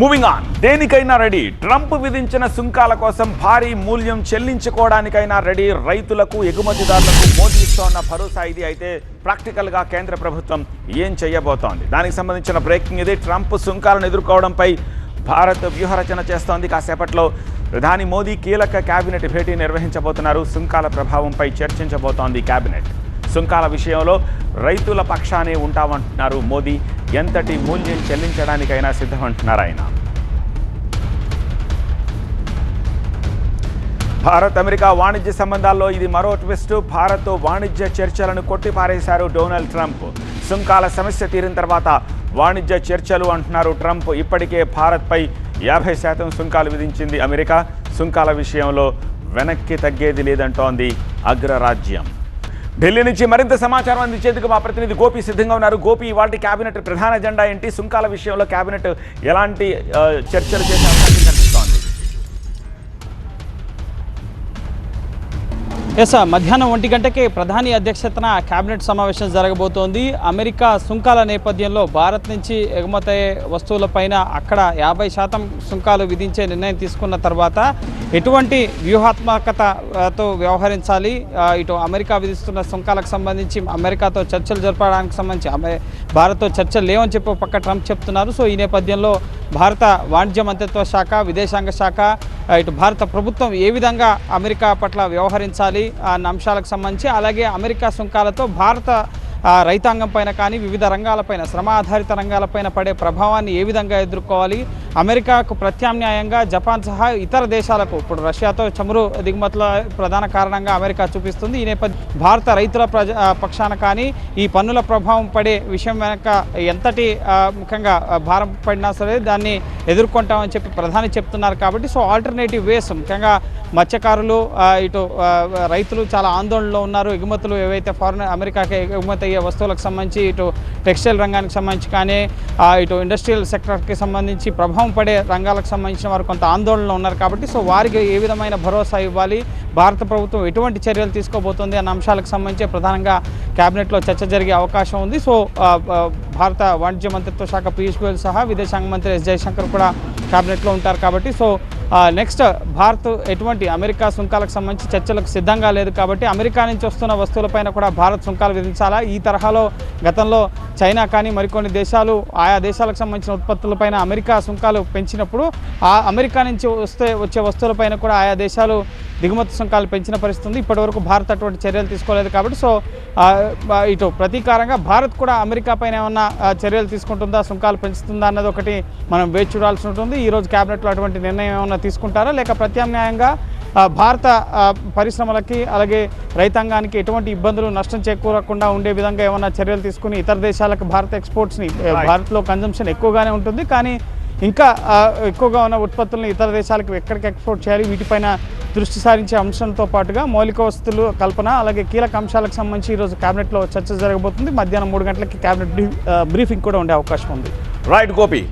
Moving on దేనికైనా ready. Trump విధించిన సుంకాల కోసం భారీ మూల్యం చెల్లించుకోవడానికైనా రెడీ. రైతులకు ఎగుమతిదారులకు మోదీ ఇస్తోన్న భరోసా ఇది. అయితే ప్రాక్టికల్గా కేంద్ర ప్రభుత్వం ఏం చేయబోతోంది? దానికి సంబంధించిన బ్రేకింగ్ ఇది. ట్రంప్ సుంకాలను ఎదుర్కోవడంపై భారత్ వ్యూహరచన చేస్తోంది. కాసేపట్లో ప్రధాని మోదీ కీలక కేబినెట్ భేటీ నిర్వహించబోతున్నారు. సుంకాల ప్రభావంపై చర్చించబోతోంది కేబినెట్ సుంకాల విషయంలో రైతుల పక్షానే ఉంటామంటున్నారు మోదీ. ఎంతటి మూల్యం చెల్లించడానికైనా సిద్ధమంటున్నారు ఆయన. భారత్ అమెరికా వాణిజ్య సంబంధాల్లో ఇది మరో ట్విస్ట్. భారత్ వాణిజ్య చర్చలను కొట్టిపారేశారు డొనాల్డ్ ట్రంప్. సుంకాల సమస్య తీరిన తర్వాత వాణిజ్య చర్చలు అంటున్నారు ట్రంప్. ఇప్పటికే భారత్పై యాభై శాతం సుంకాలు విధించింది అమెరికా. సుంకాల విషయంలో వెనక్కి తగ్గేది లేదంటోంది అగ్రరాజ్యం. ఢిల్లీ నుంచి మరింత సమాచారం అందించేందుకు మా ప్రతినిధి గోపి సిద్ధంగా ఉన్నారు. గోపి ఇవాళ కేబినెట్ ప్రధాన ఎజెండా ఏంటి? సుంకాల విషయంలో కేబినెట్ ఎలాంటి చర్చలు చేసే అవకాశం ఎస్ మధ్యాహ్నం ఒంటి గంటకే ప్రధాని అధ్యక్షతన కేబినెట్ సమావేశం జరగబోతోంది. అమెరికా సుంకాల నేపథ్యంలో భారత్ నుంచి ఎగుమతయ్యే వస్తువులపైన అక్కడ యాభై శాతం సుంకాలు విధించే నిర్ణయం తీసుకున్న తర్వాత ఎటువంటి వ్యూహాత్మకతతో వ్యవహరించాలి? ఇటు అమెరికా విధిస్తున్న సుంకాలకు సంబంధించి అమెరికాతో చర్చలు జరపడానికి సంబంధించి అమె భారత్తో చర్చలు లేవని చెప్పి పక్క ట్రంప్ చెప్తున్నారు. సో ఈ నేపథ్యంలో భారత వాణిజ్య మంత్రిత్వ శాఖ విదేశాంగ శాఖ ఇటు భారత ప్రభుత్వం ఏ విధంగా అమెరికా పట్ల వ్యవహరించాలి అన్న అంశాలకు సంబంధించి అలాగే అమెరికా సుంకాలతో భారత రైతాంగం పైన కానీ వివిధ రంగాలపైన శ్రమ ఆధారిత రంగాలపైన పడే ప్రభావాన్ని ఏ విధంగా ఎదుర్కోవాలి? అమెరికాకు ప్రత్యామ్నాయంగా జపాన్ సహా ఇతర దేశాలకు ఇప్పుడు రష్యాతో చమురు దిగుమతుల ప్రధాన కారణంగా అమెరికా చూపిస్తుంది. ఈ నేపథ్యం భారత రైతుల పక్షాన కానీ ఈ పన్నుల ప్రభావం పడే విషయం వెనక ఎంతటి ముఖ్యంగా భారం పడినా సరే దాన్ని ఎదుర్కొంటామని చెప్పి ప్రధాని చెప్తున్నారు కాబట్టి సో ఆల్టర్నేటివ్ వేస్ ముఖ్యంగా మత్స్యకారులు ఇటు రైతులు చాలా ఆందోళనలో ఉన్నారు. ఎగుమతులు ఏవైతే ఫారెన్ అమెరికాకి ఎగుమతి అయ్యే వస్తువులకు సంబంధించి ఇటు టెక్స్టైల్ రంగానికి సంబంధించి కానీ ఇటు ఇండస్ట్రియల్ సెక్టర్కి సంబంధించి ప్రభావం పడే రంగాలకు సంబంధించిన వారు కొంత ఆందోళనలో ఉన్నారు కాబట్టి సో వారికి ఏ విధమైన భరోసా ఇవ్వాలి? భారత ప్రభుత్వం ఎటువంటి చర్యలు తీసుకోబోతోంది అన్న అంశాలకు సంబంధించి ప్రధానంగా కేబినెట్లో చర్చ జరిగే అవకాశం ఉంది. సో భారత వాణిజ్య మంత్రిత్వ శాఖ పీయూష్ గోయల్ సహా విదేశాంగ మంత్రి ఎస్ జయశంకర్ కూడా కేబినెట్లో ఉంటారు కాబట్టి సో నెక్స్ట్ భారత్ ఎటువంటి అమెరికా సుంకాలకు సంబంధించి చర్చలకు సిద్ధంగా లేదు కాబట్టి అమెరికా నుంచి వస్తున్న వస్తువులపైన కూడా భారత్ సుంకాలు విధించాలా? ఈ తరహాలో గతంలో చైనా కానీ మరికొన్ని దేశాలు ఆయా దేశాలకు సంబంధించిన ఉత్పత్తులపైన అమెరికా సుంకాలు పెంచినప్పుడు ఆ అమెరికా నుంచి వస్తే వచ్చే వస్తువులపైన కూడా ఆయా దేశాలు దిగుమతి సుంకాలు పెంచిన పరిస్థితి ఉంది. ఇప్పటివరకు భారత్ అటువంటి చర్యలు తీసుకోలేదు కాబట్టి సో ఇటు ప్రతీకారంగా భారత్ కూడా అమెరికా పైన ఏమన్నా చర్యలు తీసుకుంటుందా సుంకాలు పెంచుతుందా అన్నది ఒకటి మనం వేచి చూడాల్సి ఉంటుంది. ఈరోజు క్యాబినెట్లో అటువంటి నిర్ణయం ఏమన్నా తీసుకుంటారా? లేక ప్రత్యామ్నాయంగా భారత పరిశ్రమలకి అలాగే రైతాంగానికి ఎటువంటి ఇబ్బందులు నష్టం చేకూరకుండా ఉండే విధంగా ఏమైనా చర్యలు తీసుకుని ఇతర దేశాలకు భారత ఎక్స్పోర్ట్స్ని భారత్లో కన్జంప్షన్ ఎక్కువగానే ఉంటుంది. కానీ ఇంకా ఎక్కువగా ఉన్న ఉత్పత్తులను ఇతర దేశాలకు ఎక్కడికి ఎక్స్పోర్ట్ చేయాలి వీటిపైన దృష్టి సారించే అంశంతో పాటుగా మౌలిక వస్తువులు కల్పన అలాగే కీలక అంశాలకు సంబంధించి ఈరోజు కేబినెట్లో చర్చ జరగబోతుంది. మధ్యాహ్నం మూడు గంటలకి కేబినెట్ బ్రీఫింగ్ కూడా ఉండే అవకాశం ఉంది. రైట్ గోపి.